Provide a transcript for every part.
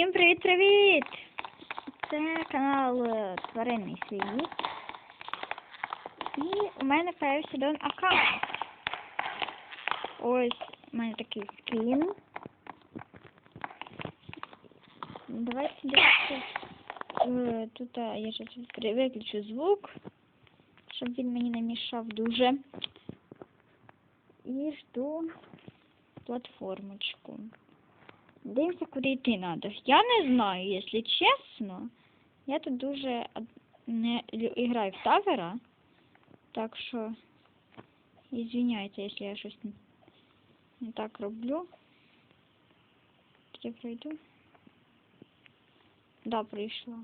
Всім привіт-привіт! Це канал е, Тваринний світ. І у мене появився один аккаунт. Ось у мене такий скін. Давайте дивитися. Е, Тут я зараз виключу звук, щоб він мені не мішав дуже. І жду платформочку. Дивимося, куди йти треба. Я не знаю, якщо чесно. Я тут дуже не граю в тавера. Так що извиняйте, якщо я щось не, так роблю. Я пройду. Да, прийшла.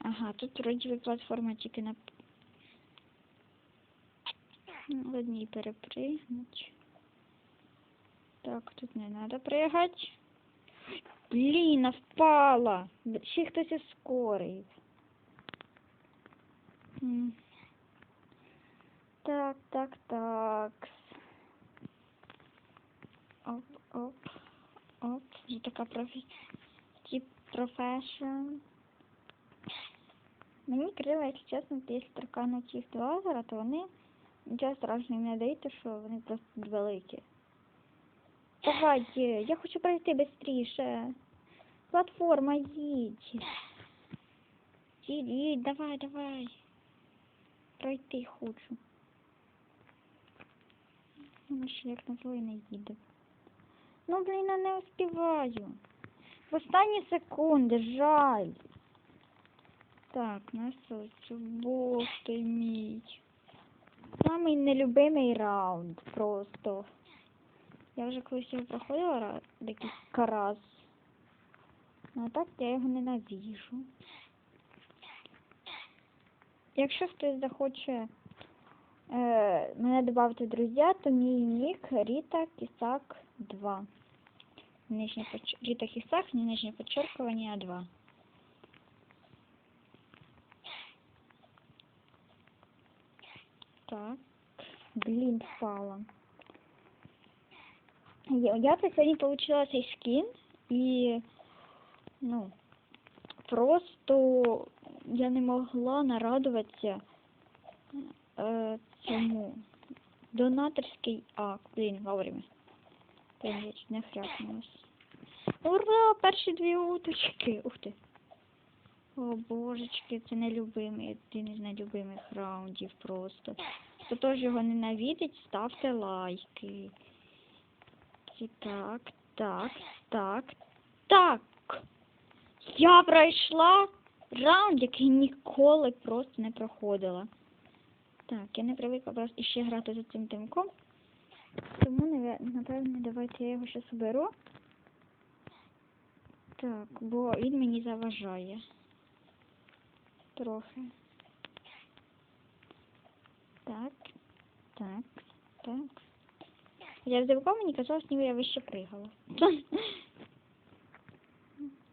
Ага, тут вроді би платформа тільки на одній перепригнуть. Так, тут не надо пригати. Блін, а впала. Ще хтось ускорив. Так, так, так. Оп, оп, оп. Вже така профі... Тип профешн. Мені крила, якщо чесно, якщо тракануть їх до озера, то вони нічого страшного не дають, то що вони просто великі. Давайте, я хочу пройти швидше. Платформа, їдь. Їдь, їдь, давай, давай. Пройти хочу. Ну, що як на злої не їде. Ну, блін, я не успіваю. В останні секунди, жаль. Так, насосю, бог ти мій. Самий нелюбимий раунд просто. Я вже колись його проходила декілька раз. Ну, так я його ненавижу. Якщо хтось захоче е, мене додати в друзі, то мій нік Ріта Кісак 2. Нижнє поч... Ріта Кісак, не нижнє подчеркування, а 2. Так. Блін, впала. Я, сьогодні получила цей скін і ну просто я не могла нарадуватися е, цьому донаторський акт. Блін, вовремя. Не хряпнулась. Ура! Перші дві уточки. Ух ти. О, божечки, це нелюбимий, один із нелюбимих раундів просто. Хто теж його ненавидить, ставте лайки. Так, так, так, так. Я пройшла раунд, який ніколи просто не проходила. Так, я не привикла просто ще грати за цим тимком. Тому, напевно, давайте я його зараз оберу. Так, бо він мені заважає. Трохи. Так, так, так. Я в дивку мені казалось, ніби я вище пригала.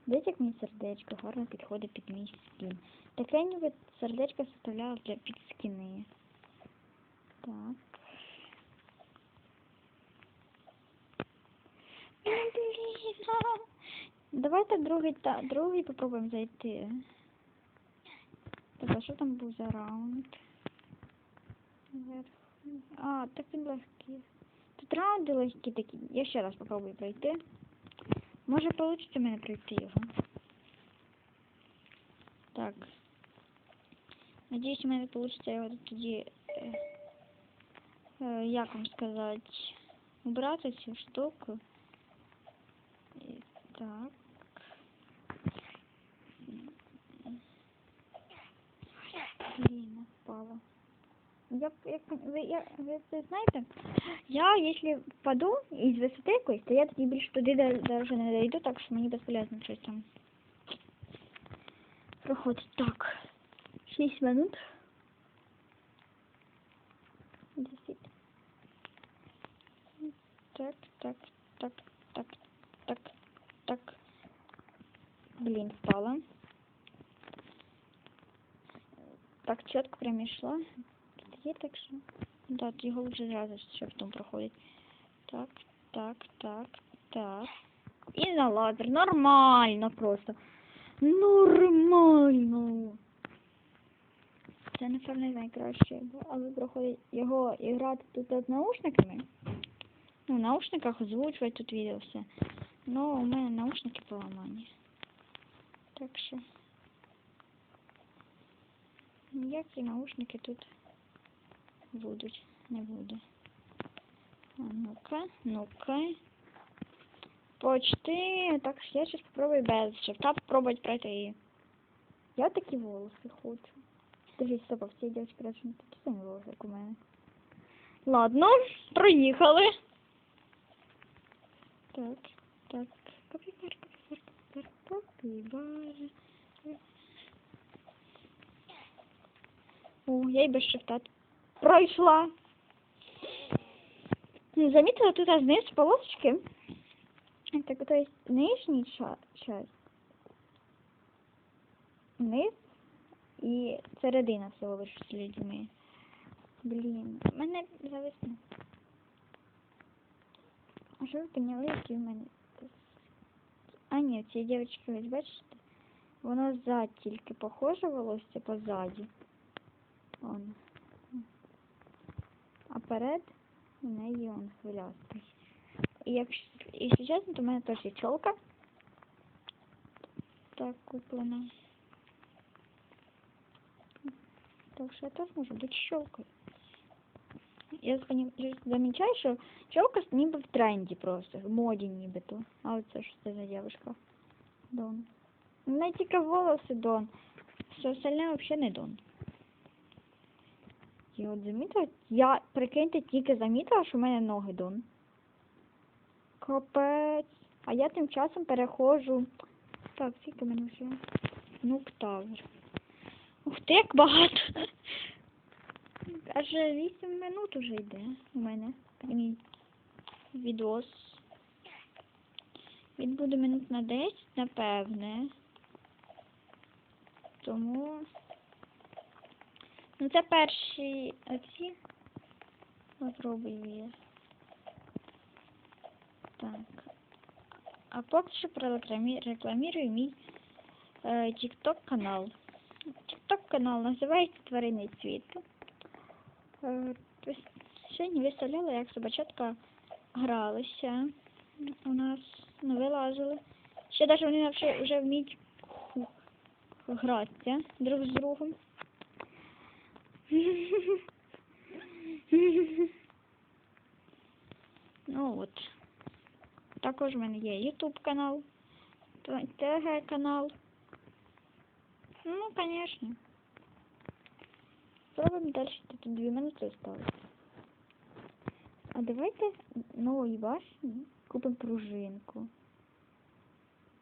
Десь як мені сердечко гарно підходить під мій скін. Таке ніби сердечко составляла для під скіни. Так. Давайте другий та другий попробуємо зайти. Так, а що там був за раунд? А, так він легкий. Раунди легкі такі. Я ще раз попробую пройти. Може вийде мене пройти його. Так. Надіюсь, у мене вийде його тоді. Е, е, як вам сказати? Убрати цю штуку. І, так. Блін, впала. Я, як, ви, я, ви це знаєте, я, якщо впаду із висоти якоїсь, то я тоді більше туди навіть не дойду, так що мені безполезно щось там проходить. Так, 6 минут. 10. Так, так, так, так, так, так. Блін, впала. Так, чітко прям йшла. Тут є так що. Да, тут його вже зразу ще потім проходить. Так, так, так, так. І на лазер. Нормально просто. Нормально. Це, напевно, найкраще, але проходить його і грати тут з наушниками. Ну, в наушниках озвучувати тут відео все. Ну, у мене наушники поламані. Так що. Ніякі наушники тут будуть, не буде. Ну-ка, ну-ка. Почти. Так, я сейчас попробую без шифта попробовать пройти. Я такі волоси хочу. Скажіть, стоп, всі дівчатки радше не такі самі волоси, як у мене. Ладно, проїхали. Так, так. Капібар, капібар, капібар, капібар. О, я і без шифта пройшла. Ну, Заметила тут знизу полосочки. Так, то есть нижній ша- часть. Низ і середина всього лиш з людьми. Блін, мене зависно. А що ви поняли, які в мене? А ні, ці дівчатки, ви бачите? Воно ззад тільки похоже волосся позаді. Он. А перед у неї он хвилястий. І якщо, якщо чесно, то в мене теж є чолка. Так, куплена. Так що я теж можу бути щелкою. Я споні- я замічаю, що чолка ніби в тренді просто, в моді нібито. А оце що це за дівчинка? Дон. У мене тільки волоси Дон. Все остальне взагалі не Дон. І от замітила, я, прикиньте, тільки замітила, що в мене ноги Дон. Капець. А я тим часом переходжу. Так, скільки мене вже? Нук Тавер. Ух ти, як багато. Аж 8 минут уже йде у мене. Мій відос. Він буде минут на 10, напевне. Тому. Ну це перші оці. Попробую я. Так. А поки що рекламірую мій е, TikTok канал. TikTok канал називається Тваринний світ. Е, сьогодні виставляла, як собачатка гралися. У нас ну, вилазили. Ще навіть вони вже вміють гратися друг з другом. Ну от. Також в мене є YouTube канал, ТГ канал. Ну, звісно. Спробуємо далі тут дві минути осталось. А давайте новій башні купимо пружинку.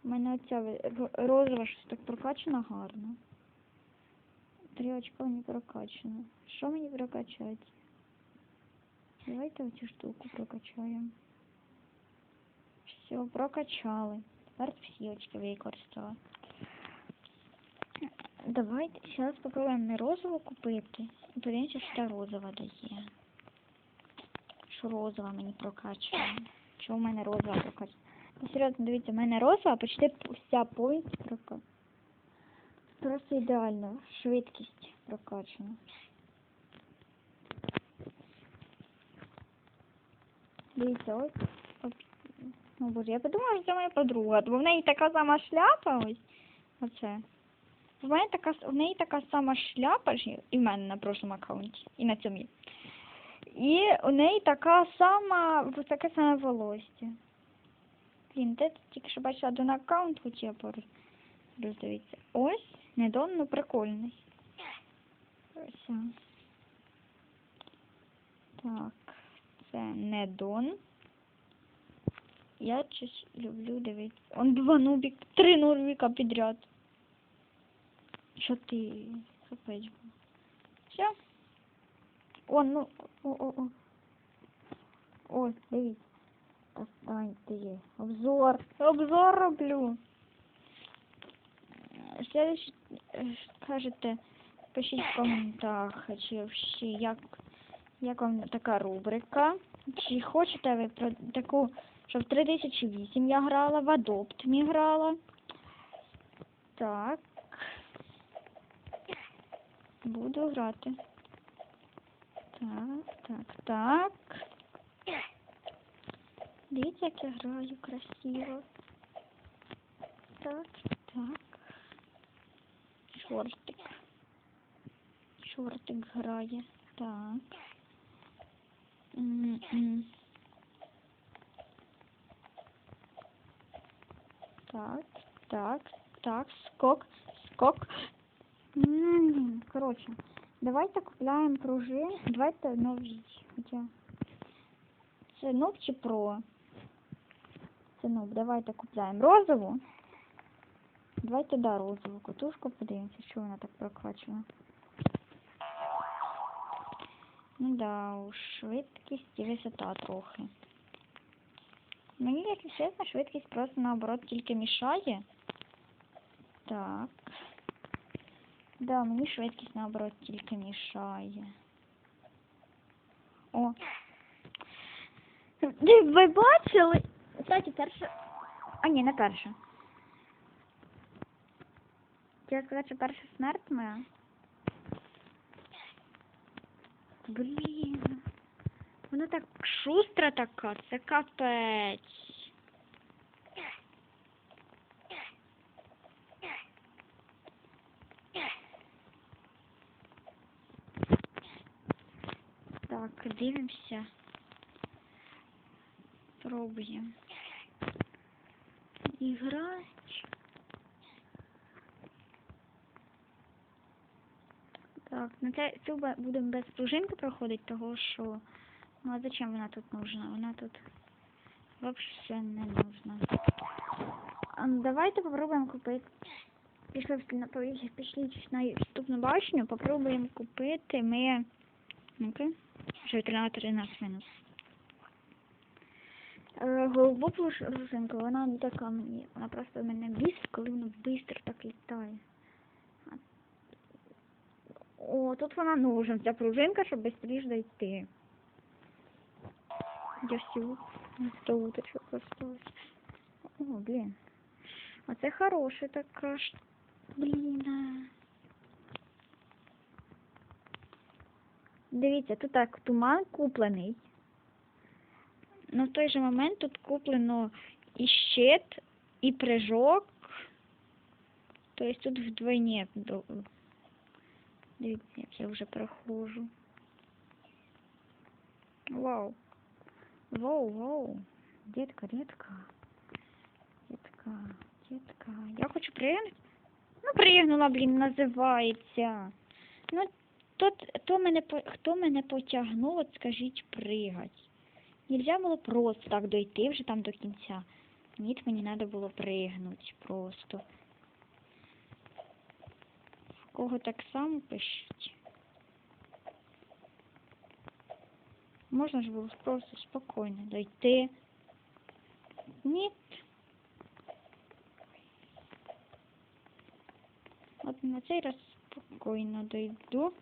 У мене оця розова щось так прокачана гарно. Три очка не прокачано. Що мені прокачати? Давайте оцю штуку прокачаємо. Все, прокачали. Тепер всі очки використала. Давайте зараз спробуємо не розову купити. Подивимося, що та розова дає. Що розова мені прокачує. Що в мене розова прокачує. Ну, серйозно, дивіться, в мене почти вся повністю прокачана. Просто ідеально. Швидкість прокачана. Дивіться, ось. Ну, боже, я подумала, що це моя подруга, бо в неї така сама шляпа ось. Оце. В мене така, в неї така сама шляпа і в мене на прошлому аккаунті, і на цьому. І у неї така сама, таке саме волосся. Блін, де тільки що бачила один аккаунт, хотіла роздивитися. Ось, недон, ну прикольний. Ось. Так, це недон. Я щось люблю дивитися. Он два нубік, три нубіка підряд. Чотири. Капець. Все. Ну, о, о, о. О, дивіться. Останьте. Обзор. Обзор роблю. Следующий, е, кажете, пишіть в коментарях, чи ще як, як вам така рубрика. Чи хочете ви про таку що в 3008 я грала, в Adopt Me грала. Так. Буду грати. Так, так, так. Дивіться, як я граю красиво. Так, так. Чортик. Чортик грає. Так. М-м. Так, так, так, скок, скок. М, Коротше, давайте купляємо пружин. Давайте нові. Хоча. Це ноб чи про? Це ноб. Давайте купляємо розову. Давайте да, розову катушку подивимося, що вона так прокачана. Ну да, уж швидкість і висота трохи. Мені, якщо чесно, швидкість просто наоборот тільки мішає. Так. Да, мені швидкість наоборот тільки мішає. О. Ви, бачили? Кстати, перша. А ні, не перша. Хотіла сказати, що перша смерть моя. Блін. Вона так шустра така, це капець. Так, дивимося. Пробуємо. Іграть. Так, ну це цю будемо без пружинки проходити, того що. Ну а зачем вона тут нужна? Вона тут вообще не нужна. Ну, давайте попробуємо купити. Пішли на пішли на вступну башню, попробуємо купити ми. Ну-ка. Вже 13 минус. Е, Голубу пружинку, вона не така мені. Вона просто мене бісить, коли вона швидко так літає. О, тут вона нужна, ця пружинка, щоб швидше дойти. Я всю уточок осталось. О, блин. А це хороша така ж. Блін. Дивіться, тут так туман куплений. Ну, в той же момент тут куплено і щит, і прыжок. Тобто тут вдвойне. Дивіться, як я вже проходжу. Вау. Воу, воу. Детка, детка. Детка, детка. Я хочу пригнути. Ну, пригнула, блін, називається. Ну, то, то мене, хто мене потягнув, от скажіть, пригать. Нельзя було просто так дойти вже там до кінця. Ні, мені треба було пригнути просто. Кого так само пишіть. Можна ж було просто спокійно дойти. Ні. От на цей раз спокійно дойду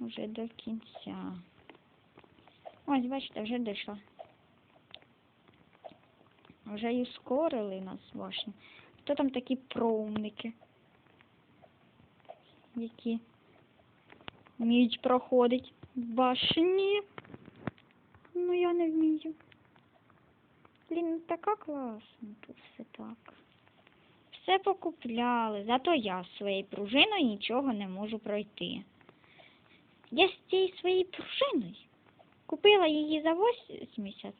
вже до кінця. Ось, бачите, вже дійшла. Вже і ускорили нас башню. Хто там такі проумники? Які вміють проходити башні? Ну я не вмію. Блін, ну така класна тут все так. Все покупляли, зато я своєю пружиною нічого не можу пройти. Я з цією своєю пружиною купила її за 80,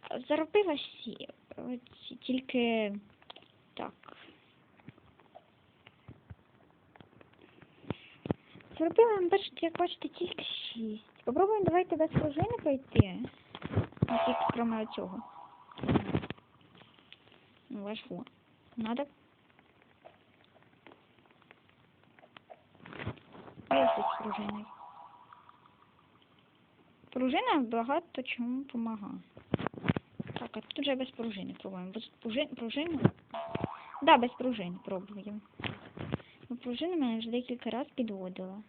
а заробила сі, оці тільки так. Заробила, бачите, як бачите, тільки 6. Попробуємо давайте без пружини пройти. Ну, тільки кроме цього. Ну, вошло. Надо. Ось з пружиною. Пружина багато чому допомагає. Так, а тут вже без пружини пробуємо. Без пружини, пружини? Да, без пружини пробуємо. Пружина мене вже декілька разів підводила.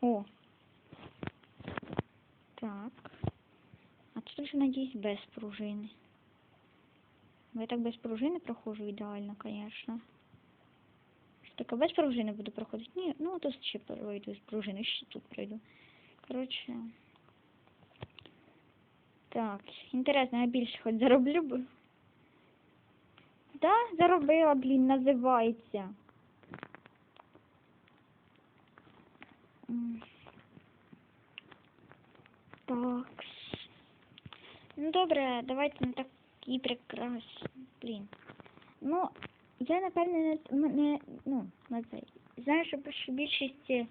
О. Так. А тут вже, надіюсь, без пружини. Бо я так без пружини проходжу ідеально, звісно. Так, а без пружини буду проходити? Ні, ну тут ще пройду з пружини, ще тут пройду. Коротше. Так, інтересно, я більше хоч зароблю. Да, заробила, блін, називається. Так. Ну добре, давайте на такі прекрасні. Блін. Ну, я напевне не, не ну, на цей. Знаю, що більш- більшість е,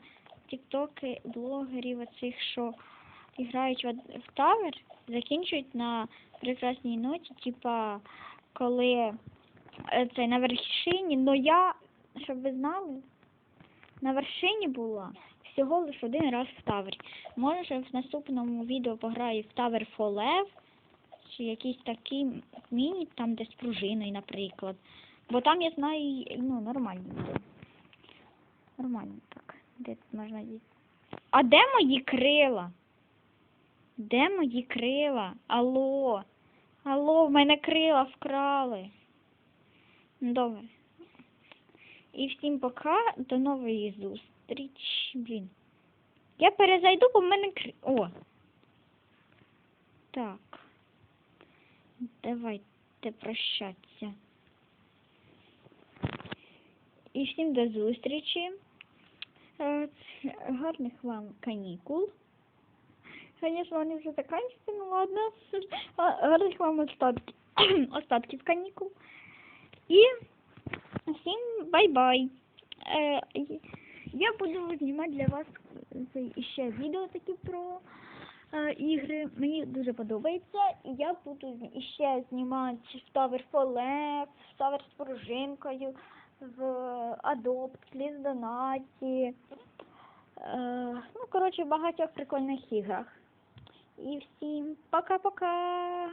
тіктоки, блогерів оцих, що грають в, тавер, закінчують на прекрасній ноті, типа коли це на вершині, но я, щоб ви знали, на вершині була всього лише один раз в тавері. Може в наступному відео пограю в for Lev, чи якийсь такий міні, там де з пружиною, наприклад. Бо там я знаю, ну, нормально буде. Нормально так. Де тут можна діти? А де мої крила? Де мої крила? Алло. Алло, в мене крила вкрали. Добре. І всім пока, до нової зустрічі. Блін. Я перезайду, бо в мене. О. Так. Давайте прощатися. І всім до зустрічі. Е, Гарних вам канікул. Звісно, вони вже закінчуються, ну ладно. Гарних вам остатків, остатків канікул. І всім бай-бай. Е, я буду знімати для вас ще відео такі про е, ігри. Мені дуже подобається. І я буду ще знімати for Left, в Tower з пружинкою, в Adopt, Ліз Донаті. Е, ну, коротше, в багатьох прикольних іграх. І всім пока-пока!